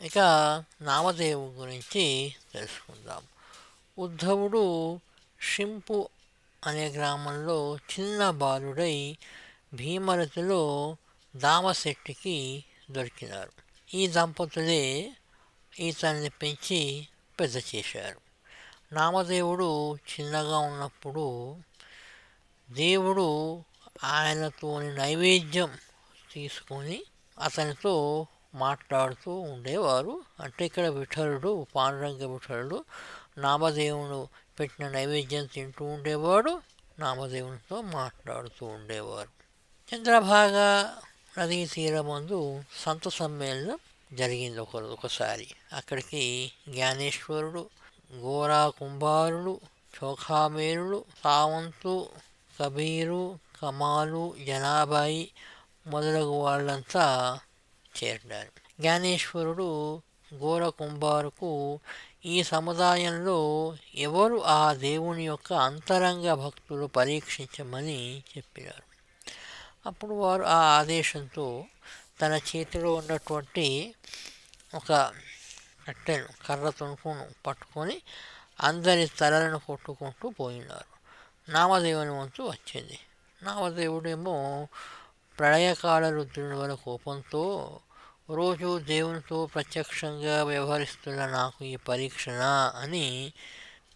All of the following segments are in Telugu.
ఇక నామదేవు గురించి తెలుసుకుందాం. ఉద్ధవుడు షింపు అనే గ్రామంలో చిన్న బాలుడై భీమరతిలో దామశెట్టికి దొరికినారు. ఈ దంపతులే ఈతన్ని పెంచి పెద్ద చేశారు. నామదేవుడు చిన్నగా ఉన్నప్పుడు దేవుడు ఆయనతోని నైవేద్యం తీసుకొని అతనితో మాట్లాడుతూ ఉండేవారు. అంటే ఇక్కడ విఠలుడు పాండురంగ విఠలుడు నామదేవుడు పెట్టిన నైవేద్యం తింటూ ఉండేవాడు. నామదేవునితో మాట్లాడుతూ ఉండేవారు. చంద్రభాగ నదీ తీరమందు సంత సమ్మేళనం జరిగింది ఒక ఒకసారి. అక్కడికి జ్ఞానేశ్వరుడు గోరా కుంభారుడు చోఖామేరుడు సావంతు కబీరు కమాలు జనాబాయి మొదలగు వాళ్ళంతా చేరినారు జ్ఞానేశ్వరుడు ఘోర కుంభారుకు ఈ సముదాయంలో ఎవరు ఆ దేవుని యొక్క అంతరంగ భక్తులు పరీక్షించమని చెప్పినారు. అప్పుడు వారు ఆ ఆదేశంతో తన చేతిలో ఉన్నటువంటి ఒక కట్టెను కర్ర తుణుకును పట్టుకొని అందరి తలలను కొట్టుకుంటూ పోయినారు. నామదేవుని వంతు వచ్చింది. నామదేవుడేమో ప్రళయకాల రుద్రుని వల్ల కోపంతో రోజు దేవునితో ప్రత్యక్షంగా వ్యవహరిస్తున్న నాకు ఈ పరీక్షణ అని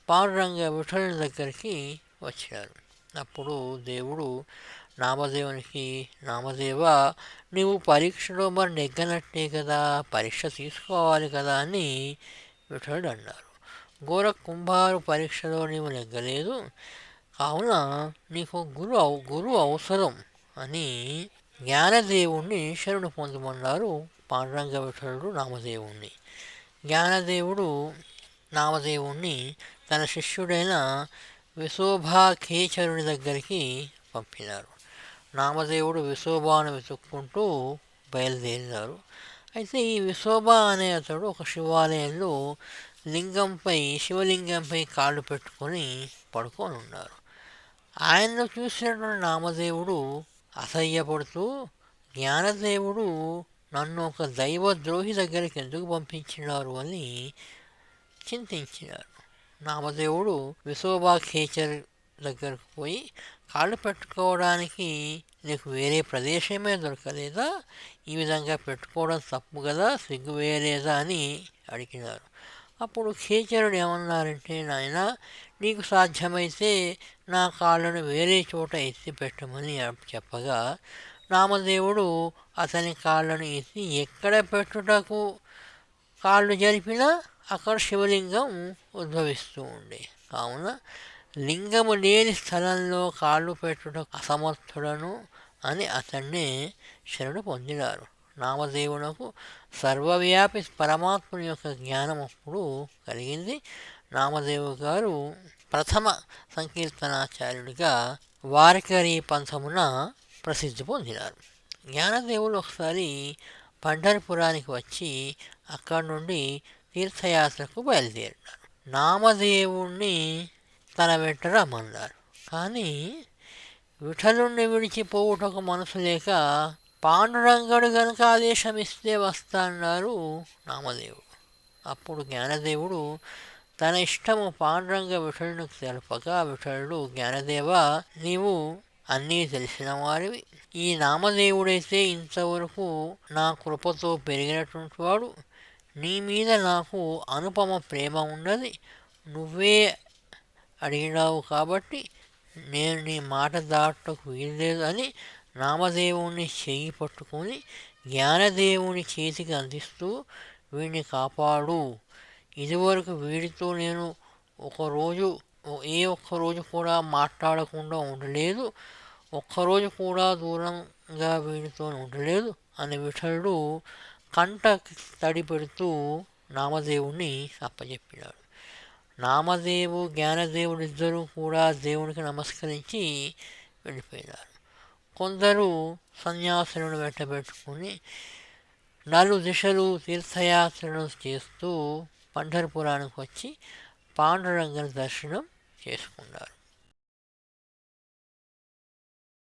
పాండురంగ విఠలుని దగ్గరికి వచ్చారు. అప్పుడు దేవుడు నామదేవునికి నామదేవ నీవు పరీక్షలో మరి నెగ్గనట్టే కదా పరీక్ష తీసుకోవాలి కదా అని విఠలుడు అన్నారు. ఘోర కుంభారు పరీక్షలో నీవు నెగ్గలేదు కావున నీకు గురు అవ- గురువు అవసరం అని జ్ఞానదేవుణ్ణి శరణు పొందమన్నారు పాండురంగ విఠలుడు నామదేవుణ్ణి. జ్ఞానదేవుడు నామదేవుణ్ణి తన శిష్యుడైన విశోభాఖేచరుని దగ్గరికి పంపినారు. నామదేవుడు విశోభాను వెతుక్కుంటూ బయలుదేరినారు. అయితే ఈ విశోభ అనే అతడు ఒక శివాలయంలో లింగంపై శివలింగంపై కాళ్ళు పెట్టుకొని పడుకొని ఉన్నారు ఆయన్ను చూసినటువంటి నామదేవుడు అసహ్యపడుతూ జ్ఞానదేవుడు నన్ను ఒక దైవద్రోహి దగ్గరికి ఎందుకు పంపించినారు అని చింతించినారు. నామదేవుడు విశోభాఖేచర్ దగ్గరకు పోయి కాళ్ళు పెట్టుకోవడానికి నీకు వేరే ప్రదేశమే దొరకలేదా? ఈ విధంగా పెట్టుకోవడం తప్పు కదా సిగ్గు వేయలేదా అని అడిగినారు. అప్పుడు ఖేచరుడు ఏమన్నారంటే నాయన నీకు సాధ్యమైతే నా కాళ్ళను వేరే చోట ఎత్తి పెట్టమని చెప్పగా నామదేవుడు అతని కాళ్ళను ఎత్తి ఎక్కడ పెట్టుటకు కాళ్ళు జరిపినా అక్కడ శివలింగం ఉద్భవిస్తూ ఉండే. కావున లింగము లేని స్థలంలో కాళ్ళు పెట్టుట అసమర్థుడను అని అతన్నే శరణు పొందినారు. నామదేవునకు సర్వవ్యాపి పరమాత్ముని యొక్క జ్ఞానం అప్పుడు కలిగింది. నామదేవు గారు ప్రథమ సంకీర్తనాచార్యుడిగా వారకరి పంథమున ప్రసిద్ధి పొందినారు. జ్ఞానదేవుడు ఒకసారి పంढरపురానికి వచ్చి అక్కడి నుండి తీర్థయాత్రకు బయలుదేరినారు. నామదేవుణ్ణి తన వెంట రమ్మన్నారు. కానీ విఠలుణ్ణి విడిచిపోవుటకు మనసు లేక పాండురంగడు గనుక ఆదేశం ఇస్తే వస్తాన్నారు నామదేవుడు. అప్పుడు జ్ఞానదేవుడు తన ఇష్టము పాండురంగ విఠలునికి తెలపగా విఠలుడు జ్ఞానదేవ నీవు అన్నీ తెలిసిన వారివి ఈ నామదేవుడైతే ఇంతవరకు నా కృపతో పెరిగినటువంటి వాడు. నీ మీద నాకు అనుపమ ప్రేమ ఉన్నది. నువ్వే అడిగినావు కాబట్టి నేను నీ మాట దాటకు వీల్లేదు అని నామదేవుణ్ణి చేయి పట్టుకొని జ్ఞానదేవుని చేతికి అందిస్తూ వీడిని కాపాడు. ఇదివరకు వీడితో నేను ఒకరోజు ఏ ఒక్క రోజు కూడా మాట్లాడకుండా ఉండలేదు. ఒక్కరోజు కూడా దూరంగా వీడితో ఉండలేదు అని విఠలుడు కంట తడి పెడుతూ నామదేవుణ్ణి అప్పచెప్పినాడు నామదేవు జ్ఞానదేవుడు ఇద్దరూ కూడా దేవునికి నమస్కరించి వెళ్ళిపోయినారు. కొందరు సన్యాసులను వెంటబెట్టుకుని నలు దిశలు తీర్థయాత్రలు చేస్తూ పంढरపురానికి వచ్చి పాండురంగని దర్శనం చేసుకున్నారు.